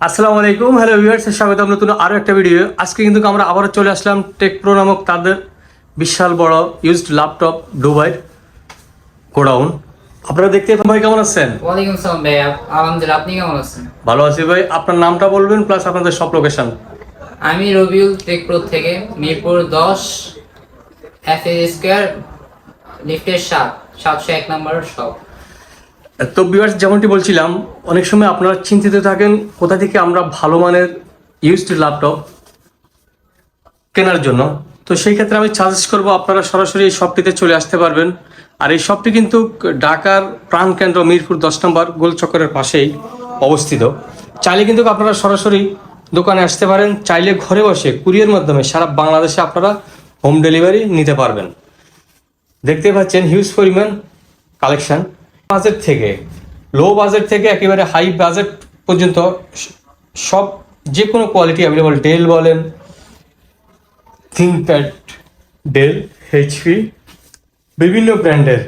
আসসালামু আলাইকুম। Hello viewers স্বাগতম নতুন আরও একটা ভিডিও আজকে কিন্তু আমরা আবারও চলে আসলাম টেক প্রো নামক তাদের বিশাল বড় ইউজড ল্যাপটপ দুবাইয়ের গোডাউন। আপনারা দেখতে পাচ্ছেন ভাই কেমন আছেন? ওয়ালাইকুম সালাম ভাই আলহামদুলিল্লাহ আপনি কেমন আছেন? ভালো আছি ভাই। আপনার নামটা বলবেন প্লাস আপনাদের সব লোকেশন আমি রবিউল টেকপ্রো থেকে মিরপুর দশ এফ এ স্কোয়ার লিফটের সাত সাতশো এক নম্বর শপ তো ভিউয়ার্স যেমনটি বলছিলাম, অনেক সময় আপনারা চিন্তিত থাকেন কোথা থেকে আমরা ভালো মানের ইউজড ল্যাপটপ কেনার জন্য। তো সেই ক্ষেত্রে আমি সাজেস্ট করব আপনারা সরাসরি এই শপটিতে চলে আসতে পারবেন। আর এই শপটি কিন্তু ঢাকার প্রাণকেন্দ্র মিরপুর দশ নম্বর গোলচক্করের পাশেই অবস্থিত। চাইলে কিন্তু আপনারা সরাসরি দোকানে আসতে পারেন, চাইলে ঘরে বসে কুরিয়ার মাধ্যমে সারা বাংলাদেশে আপনারা হোম ডেলিভারি নিতে পারবেন। দেখতে পাচ্ছেন হিউজ পরিমাণ কালেকশন বাজেট থেকে লো বাজেট থেকে একেবারে হাই বাজেট পর্যন্ত সব যে কোনো কোয়ালিটি অ্যাভেলেবল ডেল বলেন থিঙ্কপ্যাড ডেল এইচপি বিভিন্ন ব্র্যান্ডের।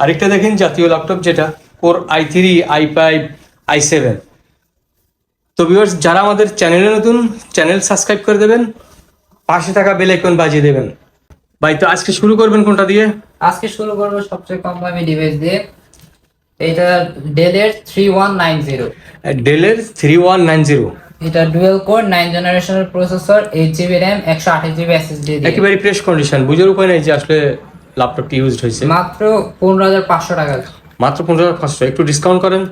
আরেকটা দেখেন জাতীয় ল্যাপটপ যেটা core I three I five I seven তো ভিউয়ার্স যারা আমাদের চ্যানেলে নতুন চ্যানেল সাবস্ক্রাইব করে দেবেন, পাশে থাকা বেল আইকন বাজিয়ে দেবেন। ভাই, তো আজকে শুরু করবেন কোনটা দিয়ে? আজকে শুরু করব সবচেয়ে কম দামি ডিভাইস দিয়ে এটা ডেলের থ্রি ওয়ান নাইন জিরো ডেলের থ্রি ওয়ান নাইন জিরো এটা ডুয়েল কোর নাইন জেনারেশনের প্রসেসর এইট জিবি র্যাম একশো আঠাশ জিবি এসএসডি একেবারে ফ্রেশ কন্ডিশন বুঝার উপায় নেই যে আসলে ল্যাপটপটি ইউজড হয়েছে। মাত্র পনেরো হাজার পাঁচশো টাকা মাত্র পনেরো হাজার পাঁচশো একটু ডিসকাউন্ট করেন।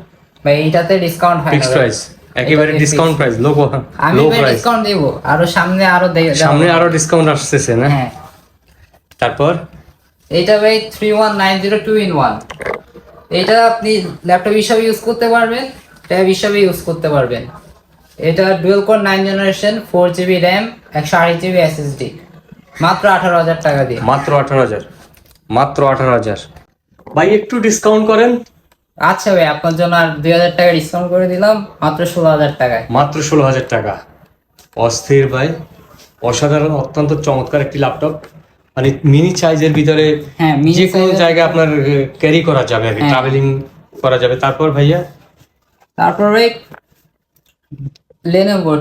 ভাই এইটাতে ডিসকাউন্ট হয় ফিক্সড। প্রাইস একেবারে ডিসকাউন্ট প্রাইস লো আমি ডিসকাউন্ট দেব আরও সামনে আরও সামনে আরও ডিসকাউন্ট আসতেছে না? হ্যাঁ। তারপর? এটা ভাই three one nine zero two in one এটা আপনি ল্যাপটপ হিসাবে ইউজ করতে পারবেন ট্যাব হিসাবে ইউজ করতে পারবেন। এটা dual core nine generation four GB RAM একশো আড়াই জিবি এসএসডি মাত্র আঠারো হাজার টাকা দিয়ে। মাত্র আঠারো হাজার। মাত্র আঠারো হাজার। ভাই একটু ডিসকাউন্ট করেন। আচ্ছা ভাই আপনার জন্য আর দুই হাজার টাকা ডিসকাউন্ট করে দিলাম মাত্র ষোলো হাজার টাকায়। মাত্র ষোলো হাজার টাকা। অস্থির ভাই অসাধারণ অত্যন্ত চমৎকার একটি ল্যাপটপ মানে মিনি সাইজের ভিতরে হ্যাঁ, যে কোনো জায়গায় আপনার ক্যারি করা যাবে আর হ্যাঁ। ট্রাভেলিং করা যাবে। তারপর ভাইয়া? তারপর ভাই Lenovo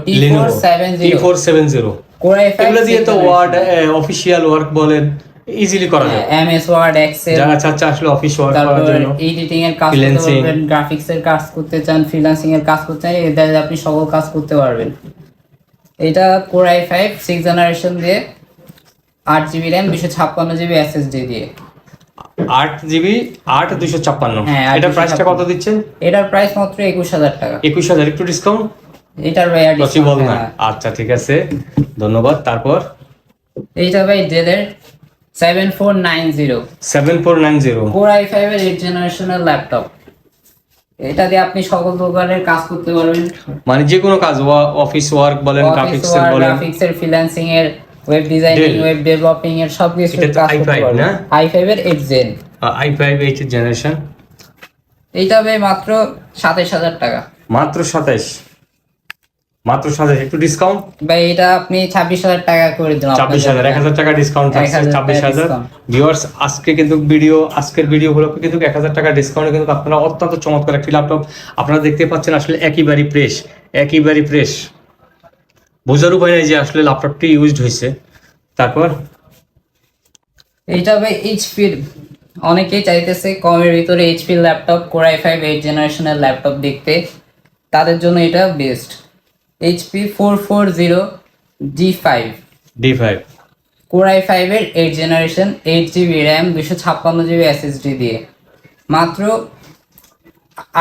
seven zero T470 core I এগুলো দিয়ে তো ওয়ার্ড অফিসিয়াল ওয়ার্ক বলেন ইজিলি করা যায়। এম এস ওয়ার্ড এক্সেল যারা চাচ্ছে আসলে অফিস ওয়ার্ক করার জন্য। এডিটিং এর কাজ করতে পারবেন গ্রাফিক্স এর কাজ করতে চান ফ্রিল্যান্সিং এর কাজ করতে চান এটাতে আপনি সকল কাজ করতে পারবেন। এটা core I five six generation দিয়ে। আট জিবি র্যাম দুশো ছাপ্পান্ন জিবি এসএসডি দিয়ে। আট জিবি আট দুশো ছাপ্পান্ন। হ্যাঁ, এটা প্রাইসটা কত। দিচ্ছেন এটার প্রাইস মাত্র একুশ হাজার টাকা। একুশ হাজার একটু ডিসকাউন্ট এটার ভাই আর পসিবল না। আচ্ছা ঠিক আছে। ধন্যবাদ। তারপর? এইটা ভাই ডেলের seven four nine zero seven four nine zero core I five এর এইট জেনারেশনের ল্যাপটপ এটা দিয়ে আপনি সকল প্রকারের কাজ করতে পারবেন। মানে যে কোনো কাজ অফিস ওয়ার্ক বলেন গ্রাফিক্স বলেন। গ্রাফিক্স এর ফ্রিল্যান্সিং এর ওয়েব ডিজাইনিং ওয়েব ডেভেলপিং এর সব কিছু এটা তো কাজ করতে i5 না? আই ফাইভ এর eight gen I five H generation এইটা ভাই মাত্র সাতাইশ হাজার টাকা। মাত্র সাতাইশ? মাত্র সাতাইশ একটু ডিসকাউন্ট ভাই এটা আপনি ছাব্বিশ হাজার টাকা করে দিলাম ছাব্বিশ হাজার এক হাজার টাকা ডিসকাউন্ট থাকছে 1000 ছাব্বিশ হাজার। ভিউয়ার্স আজকে কিন্তু ভিডিও আজকের ভিডিও গুলো কিন্তু এক হাজার টাকা ডিসকাউন্টে কিন্তু আপনারা অত্যন্ত চমৎকার একটি ল্যাপটপ আপনারা দেখতে পাচ্ছেন আসলে একইবারই ফ্রেশ একইবারই ফ্রেশ বোঝার উপায় নেই যে আসলে ল্যাপটপটি ইউজড হয়েছে। তারপর? এইটা ভাই এইচপির অনেকেই চাইতেছে কমের ভিতরে HP laptop core I five eight জেনারেশনের ল্যাপটপ দেখতে। তাদের জন্য এটা best HP four four zero G five D five core I ফাইভের eight generation eight GB RAM দুশো ছাপ্পান্ন জিবি এসএসডি দিয়ে। মাত্র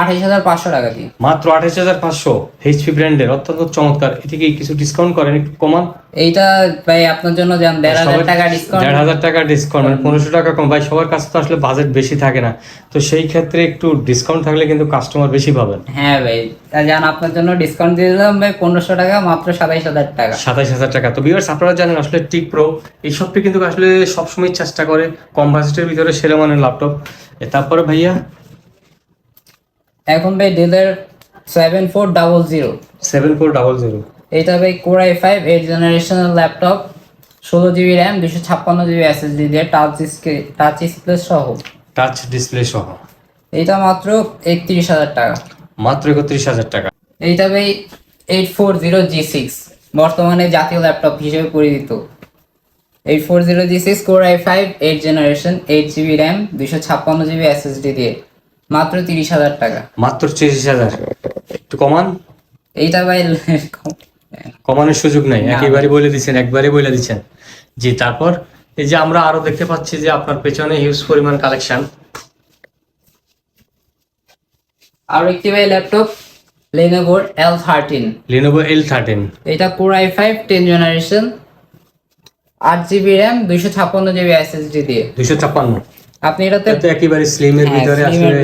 আঠাইশ হাজার পাঁচশো টাকা দিয়ে। মাত্র আঠাশ হাজার পাঁচশো এইচপি ব্র্যান্ডের অত্যন্ত চমৎকার। এটিকে কিছু ডিসকাউন্ট করেন একটু কমান। এইটা ভাই আপনার জন্য যান দেড় হাজার টাকা ডিসকাউন্ট দেড় হাজার টাকা ডিসকাউন্ট মানে পনেরোশো টাকা কম। ভাই সবার কাছে তো আসলে বাজেট বেশি থাকে না। তো সেই ক্ষেত্রে একটু ডিসকাউন্ট থাকলে কিন্তু কাস্টমার বেশি পাবেন। হ্যাঁ ভাই যান আপনার জন্য ডিসকাউন্ট দিয়ে দিলাম ভাই পনেরোশো টাকা মাত্র সাতাইশ হাজার টাকা। সাতাইশ হাজার টাকা। তো বিয়ার্স আপনারা জানেন আসলে টিক প্রো এই সবটি কিন্তু আসলে সবসময় চেষ্টা করে। কম বাজেটের ভিতরে সেরা মানের ল্যাপটপ তারপরে ভাইয়া এখন ভাই ডেলের seven four double zero seven four double zero এটা ভাই কোর আই ফাইভ এইট জেনারেশনের ল্যাপটপ ষোলো জিবি র্যাম দুশো ছাপ্পান্ন জিবি এসএসডি দিয়ে টাচ টাচ ডিসপ্লে সহ। টাচ ডিসপ্লে সহ। এইটা মাত্র একত্রিশ হাজার টাকা। মাত্র একত্রিশ হাজার টাকা। এইটা ভাই eight four zero G six বর্তমানে জাতীয় ল্যাপটপ হিসেবে পরিচিত। Eight four zero G six core I five eight generation eight GB RAM দুশো ছাপ্পান্ন জিবি এসএসডি দিয়ে। মাত্র তিরিশ হাজার টাকা। মাত্র তিরিশ হাজার। একটু কমান। এইটা ভাই কমানোর সুযোগ নাই। একেবারে বলে দিচ্ছেন একবারে বলে দিচ্ছেন। জি তারপর এই যে আমরা আরও দেখতে পাচ্ছি যে আপনার পেছনে হিউজ পরিমাণ কালেকশন আর একটি ভাই laptop লেনোভোর L thirteen Lenovo L thirteen এটা আই ফাইভ টেন জেনারেশন আট জিবি র্যাম দুইশো ছাপ্পান্ন জিবি এসএসডি দিয়ে। দুইশো ছাপ্পান্ন। আপনি এটাতে তো একেবারে স্লিমের হ্যাঁ, ভিতরে আসলে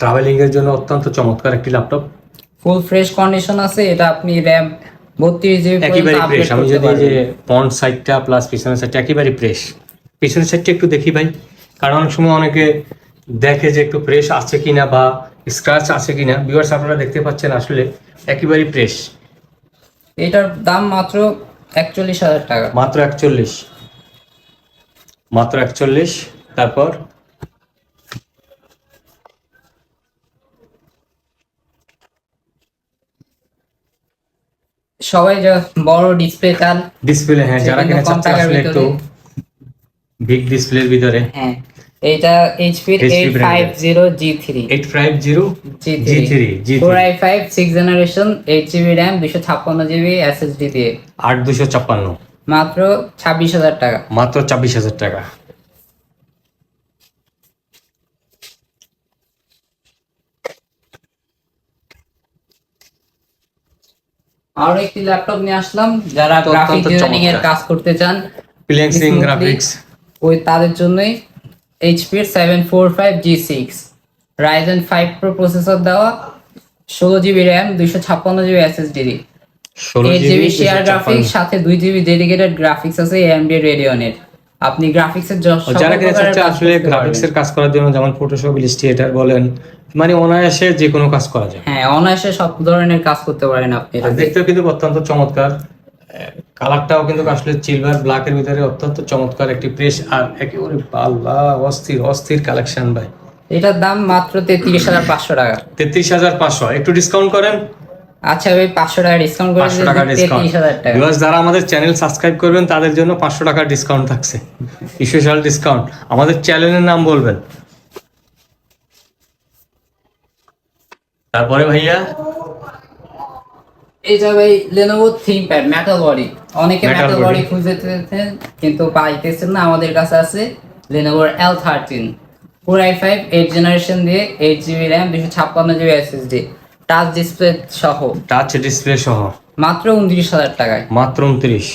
ট্রাভেলিং এর জন্য অত্যন্ত চমৎকার একটি ল্যাপটপ ফুল ফ্রেশ কন্ডিশন আছে এটা আপনি র্যাম বত্রিশ জিবি একেবারে ফ্রেশ আমি যদি যে ফ্রন্ট সাইডটা প্লাস পিছনের সাইডটা একেবারে ফ্রেশ পিছনের সাইডটা একটু দেখি ভাই। কারণ অনেক সময় অনেকে দেখে যে একটু ফ্রেশ আছে কিনা বা স্ক্র্যাচ আছে কিনা। ভিউয়ার্স আপনারা দেখতে পাচ্ছেন আসলে একেবারে ফ্রেশ এটার দাম মাত্র একচল্লিশ হাজার টাকা। মাত্র একচল্লিশ। মাত্র একচল্লিশ। তারপর? সবাই যা বড় ডিসপ্লে চান ডিসপ্লে হ্যাঁ যারা কিনা চাচ্ছে আসলে একটু। বিগ ডিসপ্লের ভিতরে। হ্যাঁ five zero G G three G four I five six generation eight GB RAM দুশো ছাপ্পান্ন জিবি এসএসডি দিয়ে আট দুশো ছাপ্পান্ন। মাত্র ছাব্বিশ হাজার টাকা। মাত্র ছাব্বিশ হাজার টাকা। আরও একটি ল্যাপটপ নিয়ে আসলাম যারা গ্রাফিক ডিজাইনিং এর কাজ করতে চান ফ্লেক্সিং গ্রাফিক্স ওই তাদের জন্যই HP seven four five G six Ryzen five pro processor দেওয়া ষোলো জিবি র্যাম দুইশো ছাপ্পান্ন GB SSD eight GB share graphics সাথে দুই জিবি ডেডিকেটেড গ্রাফিক্স আছে এএমডি রেডিয়নের আপনি গ্রাফিক্সের যারা কিনা চাচ্ছে আসলে গ্রাফিক্স এর কাজ করার জন্য যেমন ফটোশপ ইলাস্ট্রেটর বলেন মানে অনায়াসে যে কোনো কাজ করা যায়। হ্যাঁ অনায়াসে সব ধরনের কাজ করতে পারেন আপনি। দেখতেও কিন্তু অত্যন্ত চমৎকার। কালারটাও কিন্তু আসলে সিলভার ব্ল্যাক এর ভিতরে অত্যন্ত চমৎকার একটি প্রেস আর একেবারে আল্লাহ অস্থির অস্থির কালেকশন ভাই। এটার দাম মাত্র তেত্রিশ হাজার পাঁচশো টাকা। তেত্রিশ হাজার পাঁচশো। একটু ডিসকাউন্ট করেন আচ্ছা ভাই পাঁচশো টাকা ডিসকাউন্ট করে পাঁচশো টাকা ডিসকাউন্ট টাকা। বিকজ যারা আমাদের চ্যানেল সাবস্ক্রাইব করবেন তাদের জন্য পাঁচশো টাকার ডিসকাউন্ট থাকছে। স্পেশাল ডিসকাউন্ট আমাদের চ্যানেলের নাম বলবেন। তারপরে ভাইয়া? এটা ভাই লেনোভো থিংকপ্যাড মেটাল বডি অনেকে মেটাল। বডি খুঁজতেছেন কিন্তু পাইতেছেন না। আমাদের কাছে আছে thirteen four I five eight generation দিয়ে এইট জিবি র্যাম দুশো ছাপ্পান্ন জিবি এসএসডি টাচ ডিসপ্লে সহ? টাচ ডিসপ্লে সহ। মাত্র উনত্রিশ হাজার টাকায়। মাত্র উনত্রিশ।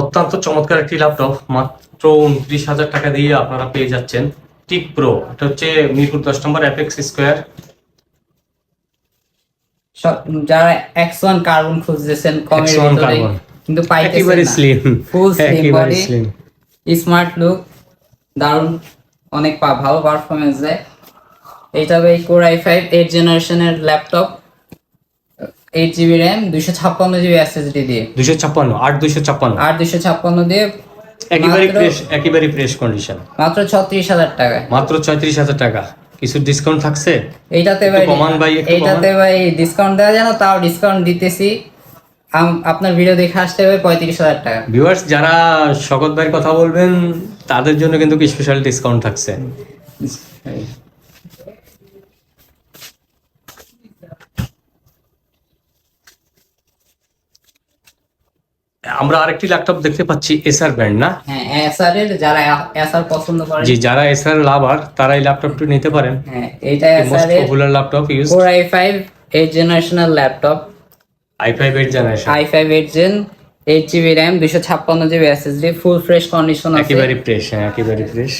অত্যন্ত চমৎকার একটি ল্যাপটপ মাত্র উনত্রিশ হাজার টাকা দিয়ে আপনারা পেয়ে যাচ্ছেন টিক প্রো এটা হচ্ছে মিরপুর দশ নম্বর অ্যাপেক্স স্কোয়ার যারা এক্স ওয়ান কার্বন খুঁজতেছেন কমের X1 ভিতরে। কিন্তু পাইতেছেন slim full slim body smart look দারুণ। অনেক ভালো পারফরমেন্স দেয়। এইটা হবে কোর আই ফাইভ এইট জেনারেশনের ল্যাপটপ এইট জিবি র্যাম দুইশো ছাপ্পান্ন জিবি এসএসডি দিয়ে। দুশো ছাপ্পান্ন আট দুইশো ছাপ্পান্ন। আট দুইশো ছাপ্পান্ন দিয়ে একেবারে ফ্রেশ একেবারে ফ্রেশ কন্ডিশন মাত্র ছত্রিশ হাজার টাকা মাত্র ছয়ত্রিশ হাজার টাকা। কিছু ডিসকাউন্ট থাকছে? এইটাতে ভাই কমান ভাই, এইটাতে ভাই ডিসকাউন্ট দেওয়া যায় না তাও ডিসকাউন্ট দিতেছি। আপনার ভিডিও দেখে আসতে হবে পঁয়ত্রিশ হাজার টাকা। ভিউয়ার্স যারা শকত ভাইয়ের কথা বলবেন তাদের জন্য কিন্তু স্পেশাল ডিসকাউন্ট থাকছে। আমরা আরেকটি ল্যাপটপ দেখতে পাচ্ছি এসআর ব্র্যান্ড না? হ্যাঁ এসআর এর যারা এসআর পছন্দ করে জি যারা এসআর লাভার তারা এই ল্যাপটপটি নিতে পারেন। হ্যাঁ মোস্ট এসআর এর popular laptop use core I five eight generational laptop I five eight generation I five eight gen eight GB RAM দুশো ছাপ্পান্ন GB SSD full fresh condition আছে। একেবারে ফ্রেশ হ্যাঁ একেবারে ফ্রেশ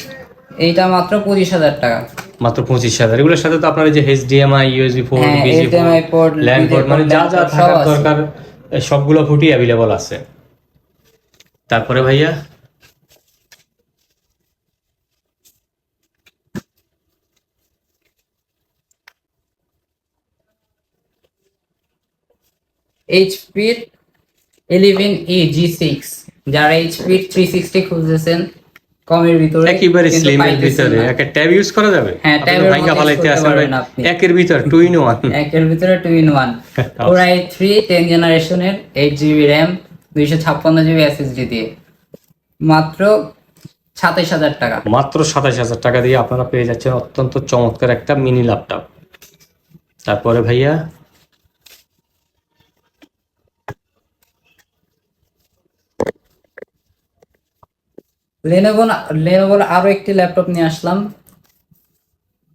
এইটা মাত্র পঁচিশ হাজার টাকা। মাত্র পঁচিশ হাজার। এগুলোর সাথে তো আপনার এই যে HDMI USB port HDMI port, LAN port মানে যা যা থাকার দরকার সবগুলো ফুটি অ্যাভেলেবল আছে। তারপরে ভাইয়া? এইচপির ইলেভেন ই জি সিক্স যারা এইচপির থ্রি সিক্সটি খুঁজতেছেন কমের ভিতরে একেবারে স্লিমের পাইতেছেন ভিতরে। একটা ট্যাব ইউজ করা যাবে? হ্যাঁ, এর ফালাইতে আপনি। একের ভিতর টু ইন ওয়ান একের ভিতরে two in one four I three ten জেনারেশনের এইট জিবি র্যাম দুইশো ছাপ্পান্ন জিবি এসএসডি দিয়ে। মাত্র সাতাইশ হাজার টাকা। মাত্র সাতাশ হাজার টাকা দিয়ে আপনারা পেয়ে যাচ্ছেন অত্যন্ত চমৎকার একটা মিনি ল্যাপটপ। তারপরে ভাইয়া লেনোভো লেনোভোর আরও একটি ল্যাপটপ নিয়ে আসলাম।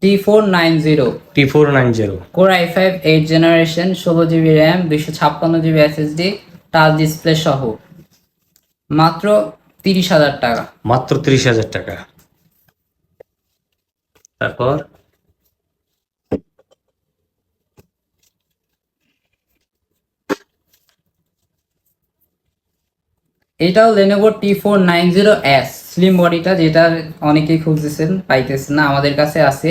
T four nine zero T four nine zero core I five eight generation ষোলো জিবি র্যাম দুইশো ছাপ্পান্ন জিবি এসএসডি টাচ ডিসপ্লে সহ। মাত্র তিরিশ হাজার টাকা। মাত্র ত্রিশ হাজার টাকা। তারপর? এটাও Lenovo T four nine zero S slim বডিটা যেটা অনেকেই খুঁজতেছেন পাইতেছেন না আমাদের কাছে আছে।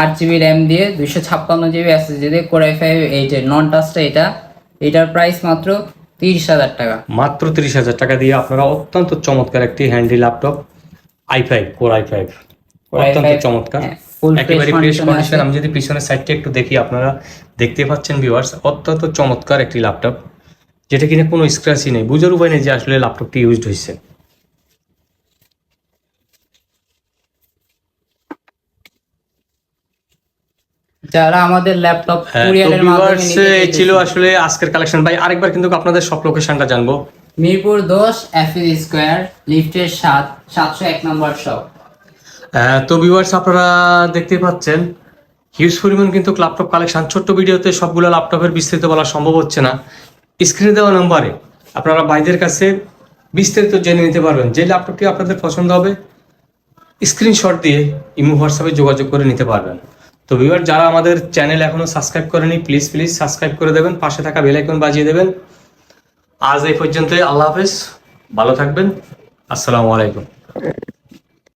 আট জিবি র্যাম দিয়ে দুইশো ছাপ্পান্ন জিবি এসএসডি দিয়ে কোরাই ফাইভ এইটের নন টাচটা এটা এটার প্রাইস মাত্র তিরিশ হাজার টাকা। মাত্র তিরিশ হাজার টাকা দিয়ে আপনারা অত্যন্ত চমৎকার একটি handy laptop I five core I five অত্যন্ত চমৎকার। হ্যাঁ, একেবারে ফ্রেশ কন্ডিশন। আমি যদি পিছনের সাইডটা একটু দেখি আপনারা দেখতে পাচ্ছেন ভিউয়ার্স অত্যন্ত চমৎকার একটি ল্যাপটপ যেটা কিনা কোনো স্ক্র্যাচই নেই। বুঝার উপায় নেই যে আসলে ল্যাপটপটি ইউজড হয়েছে যারা আমাদের ল্যাপটপ হ্যাঁ, কুরিয়ারের মাধ্যমে এই ছিল আসলে আজকের কালেকশন ভাই আরেকবার কিন্তু আপনাদের সব লোকেশনটা জানব। মিরপুর দশ এফএল স্কোয়ার লিফটের সাত সাতশো এক নম্বর শপ তো ভিউয়ার্স আপনারা দেখতে পাচ্ছেন হিউজ পরিমাণ কিন্তু ল্যাপটপ কালেকশন ছোট্ট ভিডিওতে সবগুলো ল্যাপটপের বিস্তারিত বলা সম্ভব হচ্ছে না। স্ক্রিনে দেওয়া নম্বরে আপনারা বাইদের কাছে বিস্তারিত জেনে নিতে পারবেন যে ল্যাপটপটি আপনাদের পছন্দ হবে। স্ক্রিনশট দিয়ে ইমো হোয়াটসঅ্যাপে যোগাযোগ করে নিতে পারবেন। তো ভিউয়ার যারা আমাদের চ্যানেল এখনও সাবস্ক্রাইব করেনি প্লিজ প্লিজ সাবস্ক্রাইব করে দেবেন, পাশে থাকা বেল আইকন বাজিয়ে দেবেন। আজ এই পর্যন্তই, আল্লাহ হাফেজ, ভালো থাকবেন, আসসালামু আলাইকুম।